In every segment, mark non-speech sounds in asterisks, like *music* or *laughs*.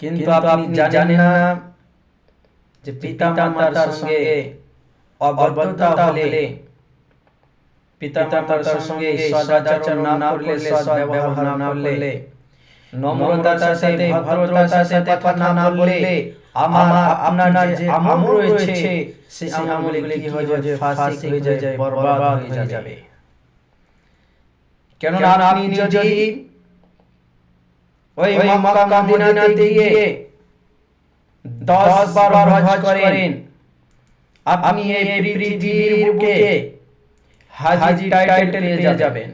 কিন্তু আপনি জানেন না যে পিতা মাতার সঙ্গে অভদ্রতা হলে পিতা মাতার সঙ্গে সদাচরণ না করলে সদ্ব্যবহার না করলে নম্রতার সাথে ভদ্রতার সাথে কথা না বললে আমার আপনার যে আমল রয়েছে সেই আমলগুলি কি হয়ে যাবে? ফাঁসি হয়ে যায় বরবাদ হয়ে যাবে। কেননা আপনি যদি ওই মক্কা মদিনাতে গিয়ে দশ বার হজ করেন আপনি এই পৃথিবীর বুকে হাজি টাইটেল পেয়ে যাবেন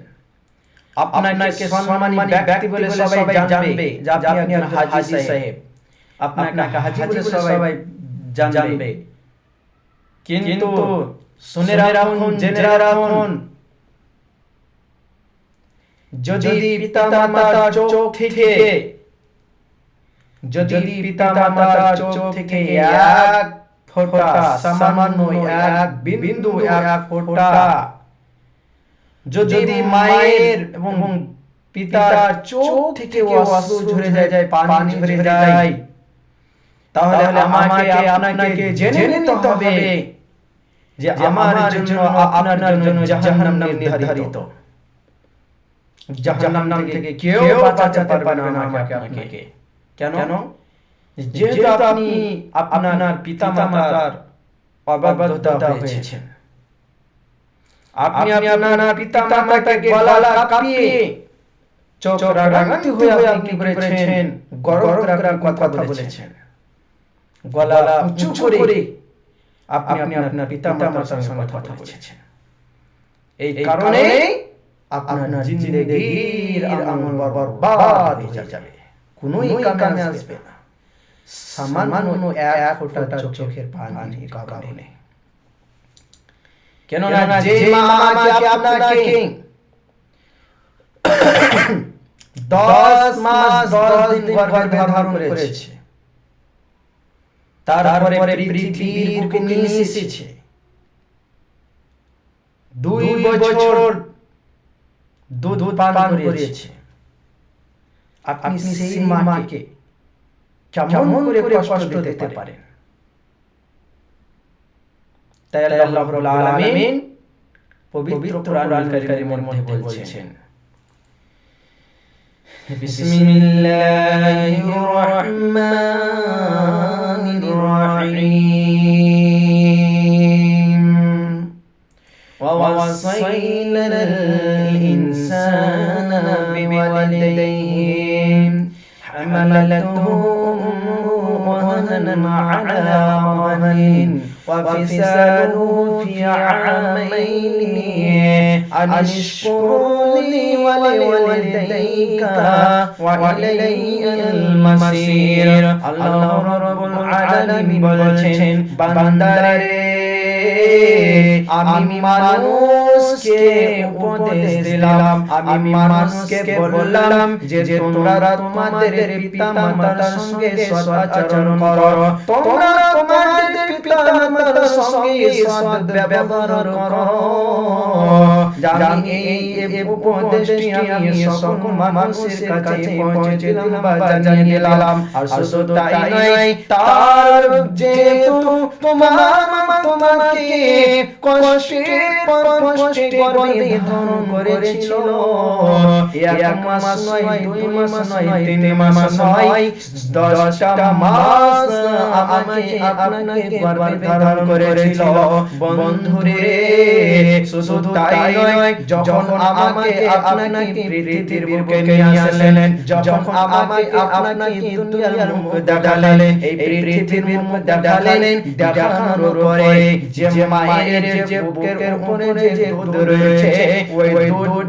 আপনাকে সম্মানী ব্যক্তি বলে সবাই জানবে যে আপনি একজন হাজি সাহেব আপনাকে হাজি বলে সবাই জানবে কিন্তু শুনে রাখুন জেনে রাখুন যদি পিতা মাতার চোখ থেকে যদি পিতা মাতার চোখ থেকে এক ফোঁটা সামান্য এক বিন্দু এক ফোঁটা। যদি মায়ের এবং পিতার চোখ থেকে অশ্রু ঝরে যায় পানি ঝরে যায়। তাহলে আমাকে আপনাকে জেনে নিতে হবে যে আমার জন্য আপনার জন্য জাহান্নাম নির্ধারিত। জাহান্নাম থেকে কেউ বাঁচাতে পারবে না আমাকে আপনাকে। কেন? যেহেতু আপনি আপনার পিতা অবাধ্যতা হয়েছেন। আপনি আপনার পিতা গলা কাঁপিয়ে চোখ রাগান্তি হয়ে আপনি করেছেন? গরম রাগার কথা বলেছেন। গলা উঁচু করে আপনি আপনার পিতা সঙ্গে কথা বলেছেন। এই কারণে আপনার জিন্দেগির আমল বরবাদ হয়ে যাবে। কোনোই কামে আসবে না। সামান্য এক ফোঁটা চোখের পানির কারণে। কেননা যে মা আমাকে আপনাকে দশ মাস দশ দিন গর্ভে ধারণ করেছে। তারপরে পৃথিবীর বুকে নিয়ে এসেছে দুই বছর দুধ পান করিয়েছে আপনি সেই মাকে কেমন করে কষ্ট দিতে পারেন তাই আল্লাহ রাব্বুল আলামিন পবিত্র কোরআন কারীমের মধ্যে বলছেন বিসমিল্লাহির রহমানির রহিম ووصينا الإنسان بوالديه حملته أمه وهنا على وهن وفصاله في عامين أن اشكر لي ولوالديك وإلي المصير الله رب العالمين বলছেন বান্দারে আমি মানুষকে উপদেশ দিলাম, আমি মানুষকে বললাম যে তোমরা তোমাদের পিতা মাতার সঙ্গে সদাচরণ করো। তোমরা তোমাদের পিতা মাতার সঙ্গে সদ ব্যবহার করো। জানি এই উপদেশটি আমি সকল মানুষের কাছে পৌঁছে দিলাম বা জানিয়ে দিলাম। আর শুধু তাই নয়, তার যেহেতু তোমার, তোমাকে কষ্টে কষ্টে গর্ভে ধারণ করেছিল। এক মাস নয়, দুই মাস নয়, তিন মাস নয়, দশটা মাস আমাকে আপনাকে গর্ভে ধারণ করেছিল। বন্ধুরে, শুধু তাই নয়, যখন আমাকে আপনাকে পৃথিবীর বুকে নিয়ে আসলেন, যখন আমাকে আপনাকে দুনিয়ার মুখ দেখালেন, এই পৃথিবীর মুখ দেখালেন, দেখানোর পরে যে মায়ের যে বুকের উপরে যে দুধ রয়েছে ওই দুধ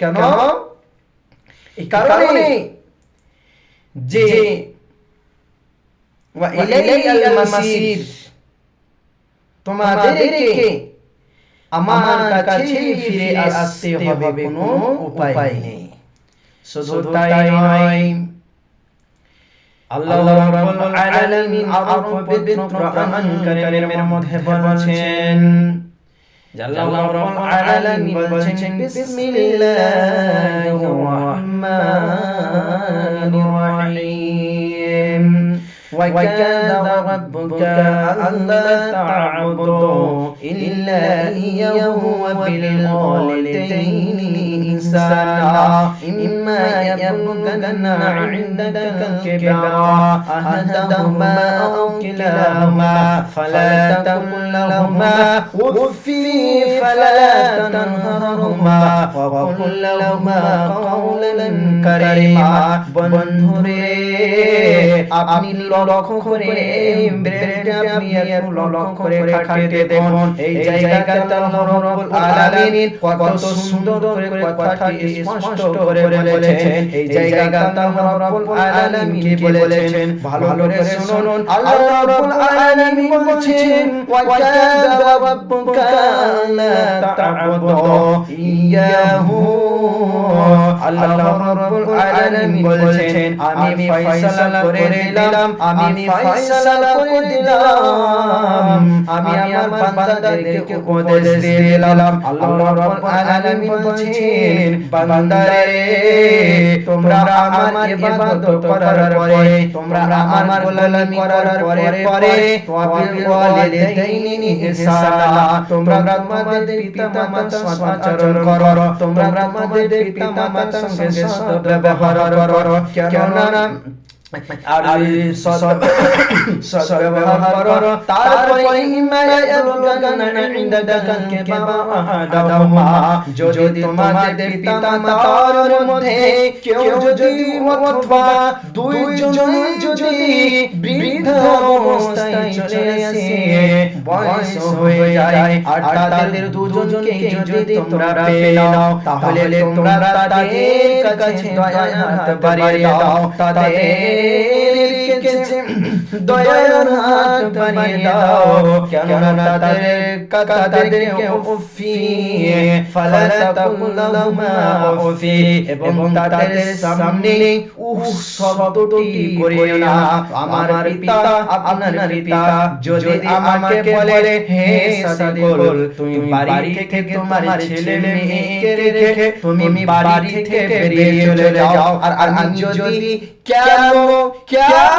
কেন? এই কারণে যে তোমাদেরকে আমার কাছে ফিরে আসতে হবে কোনো উপায় নেই। শুধু তাই নয় আল্লাহ রাব্বুল আলামিন আরও পবিত্র কোরআন কারীমের মধ্যে বলছেন আল্লাহ রাব্বুল আলামিন বলছেন বিসমিল্লাহির রহমানির রহিম وكان ربك ألا تعبدوا إلا إياه وبالوالدين إحسانا إما يبلغن عندك الكبر أحدهما أو كلاهما فلا تقل لهما أف فلا تنهرهما وقل لهما قولا كريما বন্ধুরে আপনি লক্ষ্য করে ব্রেনটা আপনি একটু লক্ষ্য করে খাটিয়ে দেখুন এই জায়গাটা আল্লাহ রাব্বুল আলামিন কত সুন্দর করে কথাটি স্পষ্ট করে বলেছেন এই জায়গাটা আল্লাহ রাব্বুল আলামিন কি বলেছেন? ভালো করে শুনুন। আল্লাহ রাব্বুল আলামিন বলছেন ওয়া কাযা রাব্বুকা আল্লা তা'বুদু ইয়াহু আল্লাহ রাব্বুল আলামিন বলছেন আমি ফয়সালা করে দিলাম আমি ফয়সালা করে দিলাম আমি আমার বান্দাদেরকে উপদেশ দিলাম আল্লাহ রাব্বুল আলামিন বলছেন বান্দারে তোমরা আমার ইবাদত করার পরে, তোমরা আমার গোলামি করার পরে পরে ওয়াবিল ওয়ালিদাইনি ইহসানা। তোমরা তোমাদের পিতা মাতার সাথে করো, তোমরা তোমাদের পিতা মাতার সঙ্গে সদ্ব্যবহার করো। কেননা আর সৎ সৎ ব্যবহার করো তারপরে ইম্মা ইয়াবলুগানা ইনদাকাল কিবারা আহাদাহুমা যদি তোমাদের পিতা মাতার মধ্যে কেউ যদি অথবা দুইজন যদি বৃদ্ধ অবস্থায় চলে আসে বয়স হয়ে যায় আর তাদের দুজনকে যদি তোমরা পেয়ে নাও তাহলে তোমরা তাদের কাছে দয়ার হাত বাড়িয়ে দাও তাদের Ei! কাছে দয়ার হাত বাড়িয়ে দাও কেননা তাদের তাদেরকে উফি ফালা তাকুল্লাহুমা উফি এবং তাদের সামনে উফ শব্দটি করিও না। আমার পিতা আপনার পিতা যদি আমাকে বলে হে সাদিকুল তুমি বাড়ি থেকে তোমার ছেলে মেয়েকে রেখে তুমি বাড়ি থেকে বেরিয়ে চলে যাও। আর আমি যদি কেন কেন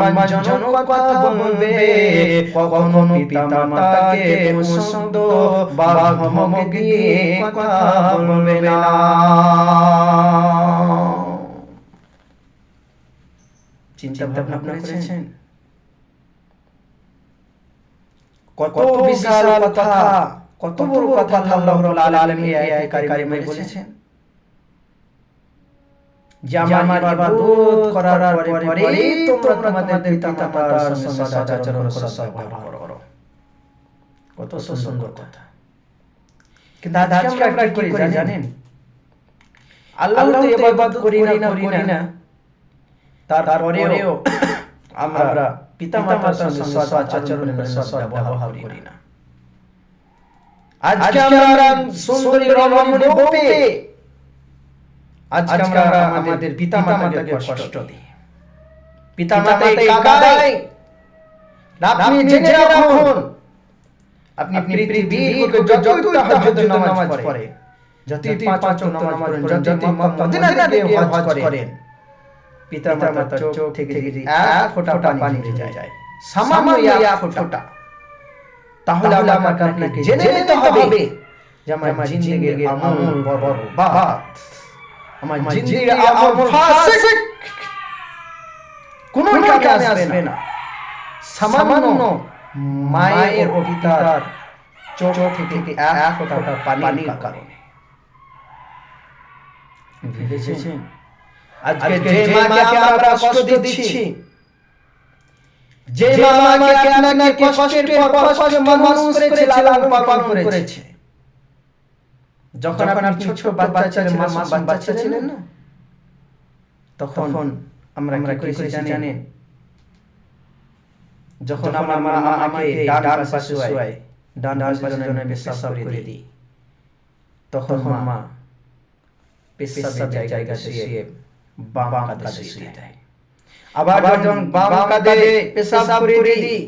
সম্মানজনক কথা বলবে। কখনো পিতা মাতাকে শব্দ বা ধমক দিয়ে কথা বলবে না। চিন্তা ভাবনা করেছেন? কত বিশাল কথা কত বড় কথা আল্লাহ রাব্বুল আলামিন এই আয়াতে কারিমে বলেছেন। যে আমার ইবাদত করার পরে পরে তোমরা তোমাদের পিতা মাতার সঙ্গে সদাচরণ করো সদ্ব্যবহার করো কত সুন্দর কথা কিন্তু আজকে আমরা কি করি জানেন আল্লাহ তো ইবাদত করি না করি না তারপরেও আমরা পিতা মাতার সঙ্গে সদাচরণ করে সদ্ব্যবহার করি না আজকে আমরা সুন্দরী রমণী বউকে আজকে আমরা আমাদের পিতা মাতাকে কষ্ট দিই। পিতা মাতাকে কাঁদাই আপনি জেনে রাখুন। আপনি পৃথিবীর যতই তাহাজ্জুদ নামাজ পড়ে যতই পাঁচ ওয়াক্ত নামাজ পড়েন যতই মদিনাতে গিয়ে হজ করেন পিতা মাতার চোখ থেকে যদি এক ফোঁটা পানি ঝরে যায় সামান্য এক ফোঁটা। তাহলে আমাকে আপনাকে জেনে নিতে হবে যে আমার জিন্দেগির আমল বরবাদ। আমার জিন্দেগির আমল ফাসিক। কোন কামে আসবে না। সামান্য মায়ের ও পিতার চোখ থেকে এক ফোঁটা পানির কারণে। ভেবেছেন? আজকে যে মাকে আমরা কষ্ট দিচ্ছি যে মা আমাকে আপনাকে কষ্টের পর কষ্ট মানুষ করেছে লালন পালন করেছে। যখন আপনি ছোট বাচ্চা ছিলেন মাসুম বাচ্চা ছিলেন না? তখন আমরা আমরা কি জানেন যখন আমার মা আমাকে ডান পাশে শোয়ায় ডান পাশে জন্য পেশাব করে দিই। তখন মা পেশাবের জায়গা শুয়ে বাম কাঁধে শুয়ে দেয়। আবার যখন বাম কাঁধে পেশাব করে দিই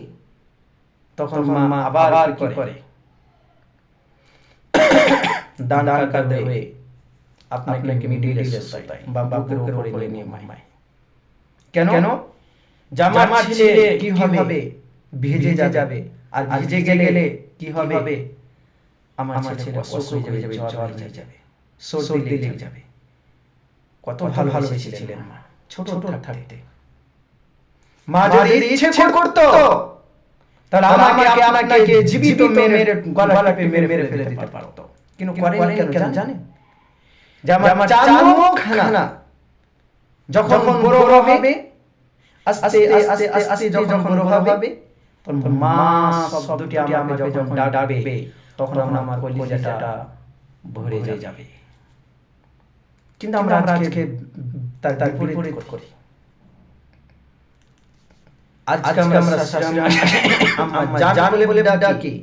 তখন মা আবার কি করে? মিডিল বা উপরে নিয়ে মায় কেন? কেন? জামা কি হবে? ভিজে যাবে। আর ভিজে গেলে কি হবে? আমার ছেলে হয়ে যাবে জ্বর হয়ে যাবে। সর্দি লেগে যাবে। কত ভালো ভালোবেসেছিলেন মা। ছোট ছোট থাকতে। মা যদি ইচ্ছে করতো তাহলে আমাকে আপনাকে জীবিত মেরে গলা মেরে মেরে ফেলে দিতে পারতো। কিন্তু করেন কেন জানেন যে আমার চার যখন বড় হবে আস্তে আস্তে আস্তে যখন বড় হবে তখন মা শব্দটি আমাকে যখন ডাকবে তখন আমার কলিজাটা ভরে যাবে কিন্তু আমরা আজকে তার তার বিপরীত করি আজকে আমরা আম্মা জান বলে বলে ডাকি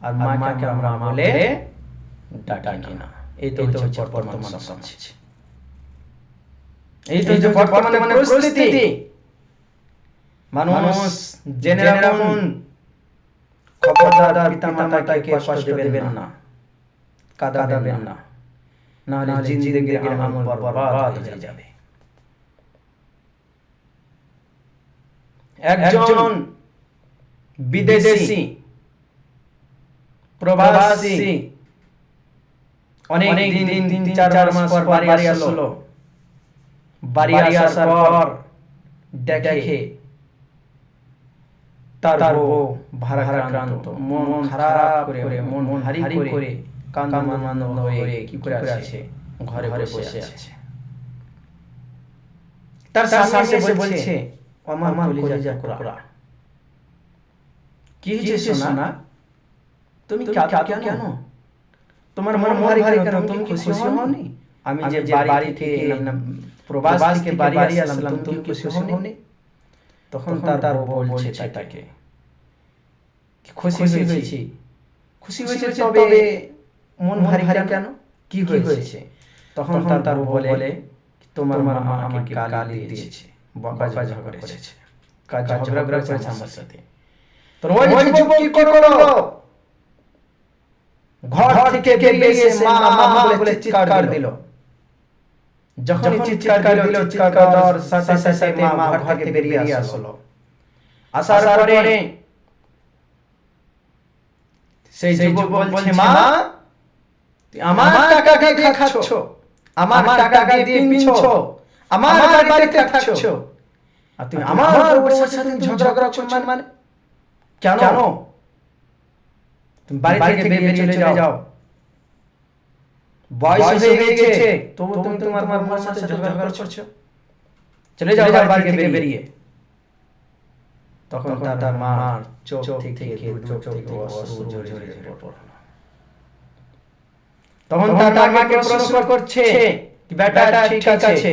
আর মাকে আমরা বলে ডাকি না এই তো হচ্ছে বর্তমান সমাজ। এই তো বর্তমানে মানে পরিস্থিতি মানুষ জেনে রাখুন খবরদার পিতা মাতাকে কষ্ট দেবেন না। কাদা দেবেন না। না। হলে জিন্দিগির আমল বরবাদ হয়ে যাবে। একজন বিদেশি প্রবাসী অনেক দিন দিন তিন চার মাস পর বাড়ি আসলো। বাড়ি আসার পর দেখে তার বউ ভারাক্রান্ত। মন খারাপ করে মন ভারী করে কান্দামান্দ হয়ে কি করে আছে? ঘরে ঘরে বসে আছে। তার শাশুড়ি এসে বলছে আমার কলিজা কোরা কি হয়েছে সোনা? তুমি কেন? তোমার মন ভারী কেন? তুমি খুশি হওনি? আমি যে বাড়ি থেকে প্রবাস থেকে বাড়ি আসলাম তুমি খুশি হওনি? তখন তার বলছে তাকে খুশি হয়েছি? খুশি হয়েছে তবে মন ভারী কেন? কি হয়েছে? তখন তার বউ বলে তোমার মা আমাকে গালি দিয়েছে বকা ঝগড়া করেছে কাজ ঝগড়া করেছে আমার সাথে। তো ওই যুবক কি করল? ঘর থেকে বেরিয়ে মা মা বলে চিৎকার দিল। যখন চিৎকার দিল চিৎকার দেওয়ার সাথে সাথে মা ঘর থেকে বেরিয়ে আসলো। আসার পরে সেই যুবক বলছে মা আমার টাকা দিয়ে খাচ্ছ। আমার টাকা দিয়ে পিনছ। আমার বাড়িতে থাকছ আর তুমি আমার বউয়ের সাথে ঝগড়া করছ মানে কেন? তুমি বাড়ি থেকে বেরিয়ে চলে যাও বয়স হয়ে গেছে তবু তুমি তোমার তোমার বউয়ের সাথে ঝগড়া করছ চলে যাও বাড়ি থেকে বেরিয়ে তখন তার মার চোখ থেকে চোখ থেকে অশ্রু ঝরে ঝরে ঝরে পড়ল তখন তার মাকে প্রশ্ন করছে কি বেটা ঠিক আছে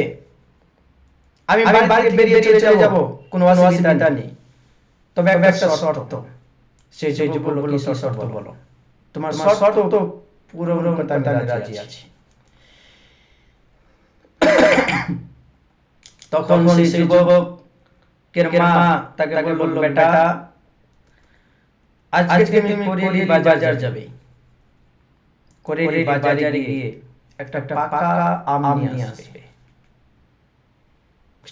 আমি বাড়ি বেরিয়ে চলে যাব কোনো অসুবিধা নেই তবে একটা শর্ত সেই সেই যুবক কি শর্ত বলো। তোমার শর্ত তো পুরো করতে আমি রাজি আছি। তখন সেই যুবক কের মা তাকে বলল বেটা আজকে তুমি বাজার যাবে। করে বাজারে গিয়ে একটা পাকা আম নিয়ে আসবে।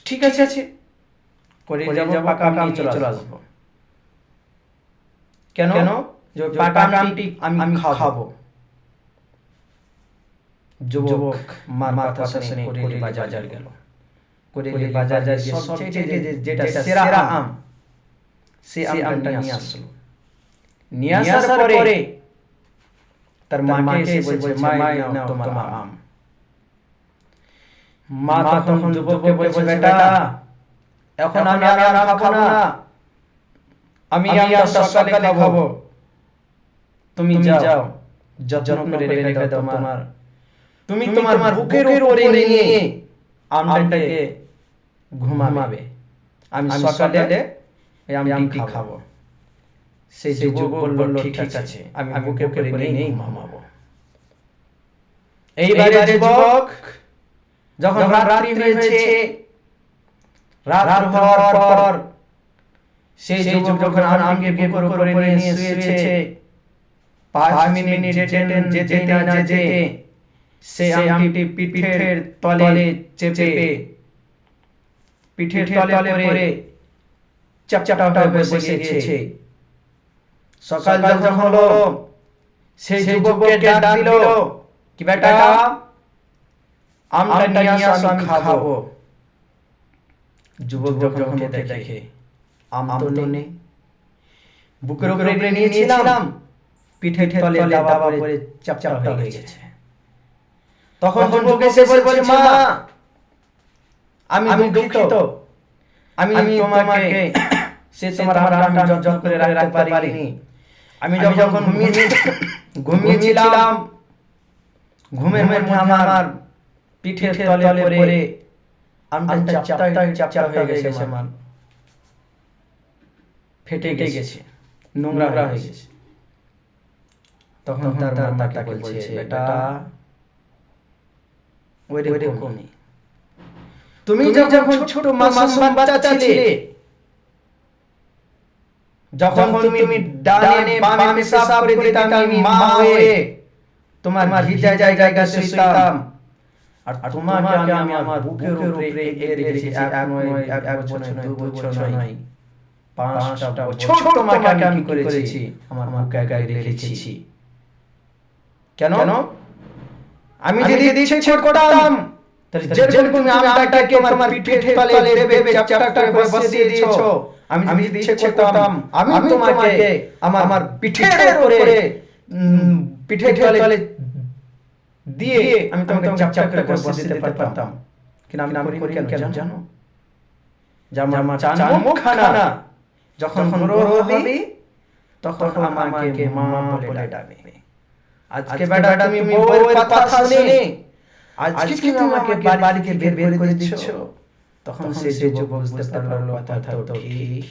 ঠিক আছে আছে। করে যাব পাকা আম নিয়ে চলে আসব। কেন? কেন? পাকা আমটি আমি খাব। যুবক মাথা শুনে করে বাজার গেল। করে বাজার গিয়ে সবচেয়ে যেটা সেরা আম সে আমটা নিয়ে আসলো। নিয়ে আসার পরে তার মাকে এসে বলছে মা নাও তোমার আম। মা তখন যুবককে বলছে বেটা এখন আমি আর খাব না। আমি আমটা সকালে খাব। তুমি যাও। যত্ন করে রেখে দাও তোমার। তুমি তোমার বুকের উপরে নিয়ে আমটাকে ঘুমাবে। আমি সকালে এই আমটি খাব। সেই যুবক বলল ঠিক আছে আমি বুকের উপরে নিয়ে ঘুমাবো। এইবারে যুবক যখন রাত্রি হয়েছে রাত হওয়ার পর সেই যুবক যখন আমকে বুকের উপরে নিয়ে শুয়েছে পাঁচ মিনিট যেতে। যেতে না যেতে সে আমটি পিঠের তলে চেপে পিঠের তলে পরে চাপচাপটা হয়ে বসে গিয়েছে। সকাল যখন হলো সেই যুবককে ডাক দিল কি বেটা আমটা নিয়ে আসো আমি খাব। যুবক যখন খেতে দেখে আম তো নেই বুকের উপরে নিয়েছিলাম। পিঠে তলে দাবা পরে চাপচাপ হয়ে গেছে। তখন যুবক এসে বলছে মা আমি দুঃখিত। আমি তোমাকে *coughs* সে তোমার আমি যত্ন করে রাখতে পারিনি। আমি যখন ঘুমিয়ে ঘুমিয়েছিলাম *laughs* ঘুমের মধ্যে আমার পিঠের তলে পরে আমটা চাপটা চাপটা হয়ে গেছে আমার। ফেটে গেছে নোংরা হয়ে গেছে। তখন তার মা তাকে বলছে বেটা ওই রে কোনি তুমি যখন ছোট মাসুম বাচ্চা ছিলে যখন তুমি ডানে বামে পেশাব করে দিতাম আমি মা হয়ে তোমার ভিজা জায়গা শুইতাম। আর তোমাকে আমি আমার বুকের উপরে এগিয়ে রেখেছি এক নয় এক বছর নয় দু বছর নয়। পাঁচটা বছর তোমাকে আমি করেছি? আমার বুকে এগিয়ে রেখেছি। কেন? আমি যদি ইচ্ছে করতাম আমি ইচ্ছে করতাম আমি তোমাকে আমার পিঠের উপরে পিঠে তলে দিয়ে আমি তোমাকে চাপটা করে বসিয়ে দিতে পারতাম। কিন্তু আমি আমি করি কেন জানো? জামা চান মুখ যখন গ্রহ হবে তখন আমাকে মা বলে ডাকবে। আজকে বেটা তুমি বউয়ের কথা শুনে আজকে তুমি আমাকে বাড়িকে বের বের করে দিচ্ছ। তখন সে সে যুবক বুঝতে পারল কথা তো ঠিক।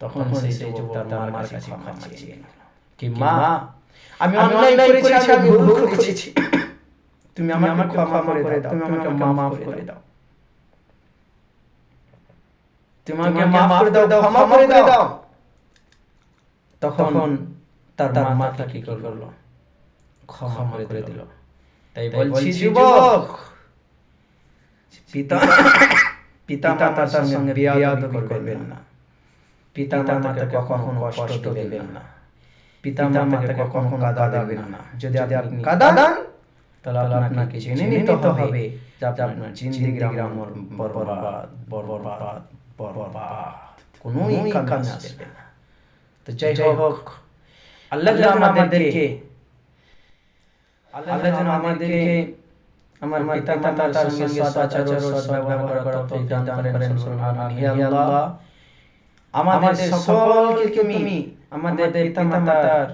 তখন সে সে যুবক তার মার কাছে ক্ষমা চেয়ে কি মা আমি অন্যায় করেছি আমি ভুল করেছি। তুমি আমাকে ক্ষমা করে দাও তুমি আমাকে মা মাফ করে দাও। তুমি আমাকে মাফ করে দাও ক্ষমা করে দাও। তখন তার মাথা কি করল? ক্ষমা করে দিল। তাই বলছি যুবক পিতা পিতা মাতার সঙ্গে বিয়াদবি করবেন না। পিতা মাতাকে কখনো কষ্ট দেবেন না। পিতা মাতাকে কখনো কাদা দেবেন না। যদি আপনি কাদা দেন তাহলে আপনাকে জেনে নিতে হবে যে আপনার জিন্দিগির আমর বরবাদ। বরবাদ। কোনোই কাজ আসবে না তো যাই হোক আল্লাহ যেন আমাদেরকে আল্লাহ যেন আমাদেরকে আমার পিতা মাতার সঙ্গে সদাচার ও সদ্ব্যবহার করার তৌফিক দান করেন সুবহানাল্লাহ হে আল্লাহ আমাদের সকলকে তুমি আমাদের পিতা মাতার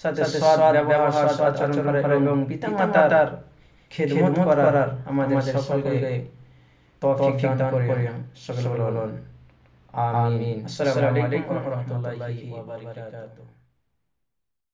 সাথে সৎ ব্যবহার সদাচরণ করার এবং পিতা মাতার খেদমত করার আমাদের সকলকে তৌফিক দান করেন সকল বলুন। আমিন। আসসালামু আলাইকুম ওয়া রাহমাতুল্লাহি ওয়া বারাকাতুহু।